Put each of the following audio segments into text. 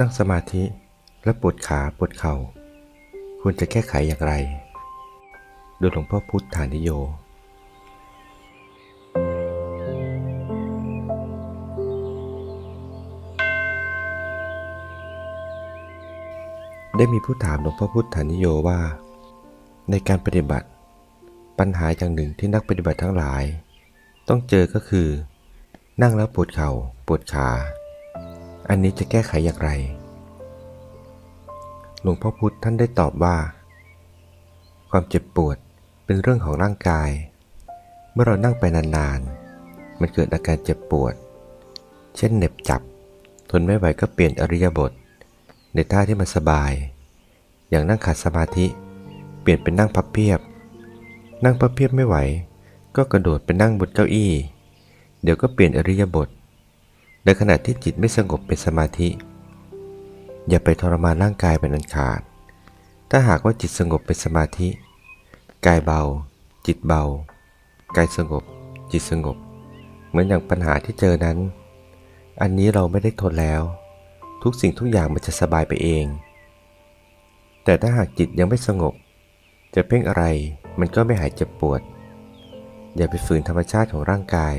นั่งสมาธิและปวดขาปวดเข่าควรจะแก้ไขอย่างไร โดยหลวงพ่อพุทธานิโย ได้มีผู้ถามหลวงพ่อพุทธานิโยว่า ในการปฏิบัติปัญหาอย่างหนึ่งที่นักปฏิบัติทั้งหลาย ต้องเจอก็คือ นั่งแล้วปวดเข่าปวดขา อันนี้จะแก้ไขอย่างไร หลวงพ่อพุธท่านได้ตอบว่า ความเจ็บปวดเป็นเรื่องของร่างกาย เมื่อเรานั่งไปนานๆ มันเกิดอาการเจ็บปวด เช่นเหน็บจับ ทนไม่ไหวก็เปลี่ยนอริยบท ในท่าที่มันสบาย อย่างนั่งขัดสมาธิ เปลี่ยนเป็นนั่งพับเพียบ นั่งพับเพียบไม่ไหว ก็กระโดดไปนั่งบนเก้าอี้ เดี๋ยวก็เปลี่ยนอริยบท ในขณะที่จิตไม่สงบเป็นสมาธิ อย่าไปทรมานร่างกายเป็นอันขาด ถ้าหากว่าจิตสงบเป็นสมาธิ กายเบา จิตเบา กายสงบ จิตสงบ เหมือนอย่างปัญหาที่เจอนั้น อันนี้เราไม่ได้ทนแล้ว ทุกสิ่งทุกอย่างมันจะสบายไปเอง แต่ถ้าหากจิตยังไม่สงบ จะเพ่งอะไรมันก็ไม่หายเจ็บปวด อย่าไปฝืนธรรมชาติของร่างกาย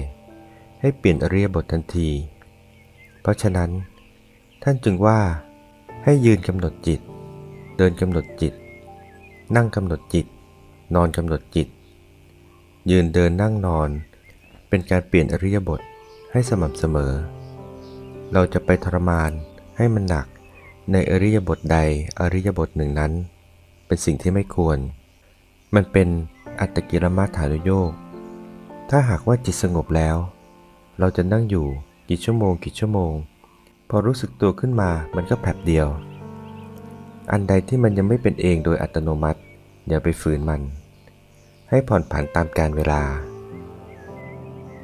ให้เปลี่ยนอริยบททันที เพราะฉะนั้น ท่านจึงว่าให้ยืนกำหนดจิต เดินกำหนดจิต นั่งกำหนดจิต นอนกำหนดจิต ยืนเดินนั่งนอน เป็นการเปลี่ยนอริยบทให้สม่ำเสมอ เราจะไปทรมานให้มันหนักในอริยบทใดอริยบทหนึ่งนั้น เป็นสิ่งที่ไม่ควร มันเป็นอัตกิรมาฐานโยก ถ้าหากว่าจิตสงบแล้ว เราจะนั่งอยู่ กี่ชั่วโมงกี่ชั่วโมง พอรู้สึกตัวขึ้นมามันก็แผลบเดียว อันใดที่มันยังไม่เป็นเองโดยอัตโนมัติ อย่าไปฝืนมัน ให้ผ่อนผันตามกาลเวลา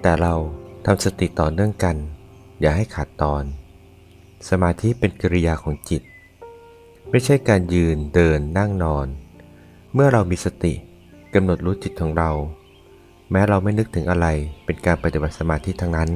แต่เราทำสติต่อเนื่องกัน อย่าให้ขาดตอน สมาธิเป็นกิริยาของจิต ไม่ใช่การยืนเดินนั่งนอน เมื่อเรามีสติกำหนดรู้จิตของเรา แม้เราไม่นึกถึงอะไรเป็นการปฏิบัติสมาธิทั้งนั้น